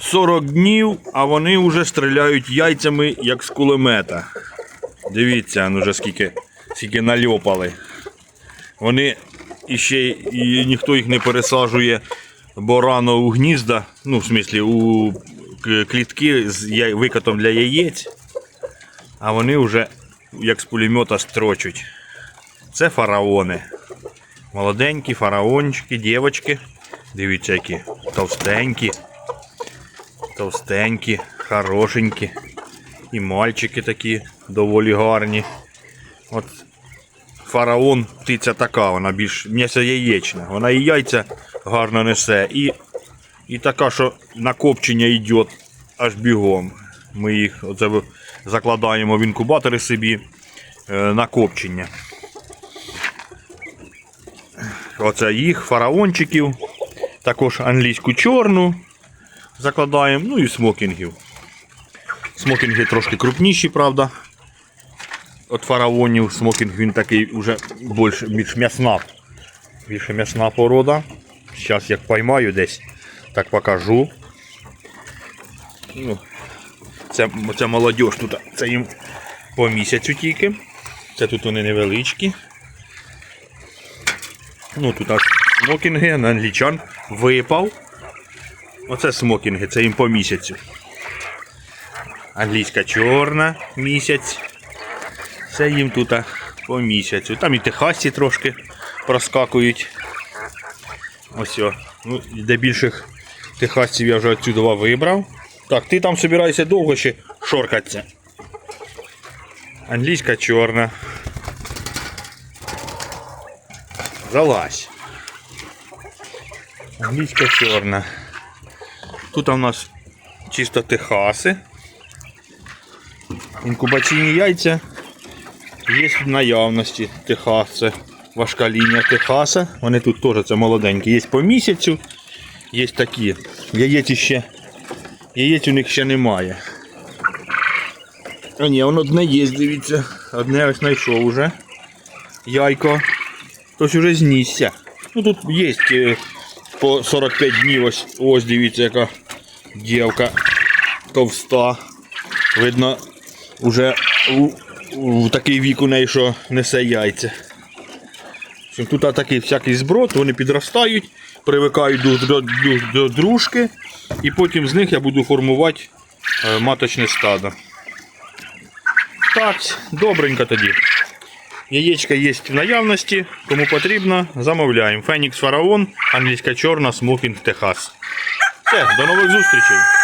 40 днів, а вони вже стріляють яйцями, як з кулемета. Дивіться, ну вже скільки, скільки нальопали. Вони іще і ніхто їх не пересаджує, бо рано у гнізда, ну, в смислі, у клітки з яй- викатом для яєць, а вони вже як з пулемета строчуть. Це фараони. Молоденькі фараончики, дівочки. Дивіться, які товстенькі. Товстенькі, хорошенькі. І мальчики такі доволі гарні. От фараон птиця така, вона більш м'ясо яєчна. Вона і яйця гарно несе, і, і така, що накопчення йде аж бігом. Ми їх оце закладаємо в інкубатори собі е, накопчення. Оце їх, фараончиків, також англійську чорну закладаємо, ну і смокінгів. Смокінги трошки крупніші, правда. От фараонів смокінг він такий вже більш, більш м'ясна. Більше м'ясна порода. Зараз як поймаю десь, так покажу. Ну, це, це молодь тут, це їм по місяцю тільки. Це тут вони невеличкі. Ну тут аж смокінги англічан випав. Оце смокінги, це їм по місяцю. Англійська чорна місяць. Це їм тут по місяцю. Там і техасці трошки проскакують. Ось. Ну, для більших техасців я вже отсюди вибрав. Так, ти там собираєшся довго ще шоркатися. Англійська чорна. Залазь. Англійська чорна. Тут у нас чисто техаси. Інкубаційні яйця є в наявності Техас. Це важка лінія Техаса. Вони тут теж це молоденькі. Є по місяцю, є такі. Яєць ще. Яєць у них ще немає. А ні, воно одне є, дивіться. Одне ось знайшов уже. Яйко. Хтось уже знісся. Ну тут є е, по 45 днів. Ось, ось дивіться, яка дівка товста. Видно, уже у, у такий вік у неї, що несе яйця. Тут такий всякий зброд, вони підростають, привикають до, до, до, до дружки, і потім з них я буду формувати е, маточне стадо. Так, добренько тоді. Яєчка є в наявності, кому потрібно, замовляємо. Фенікс Фараон, англійська чорна, смокінг Техас. Все, до нових зустрічей!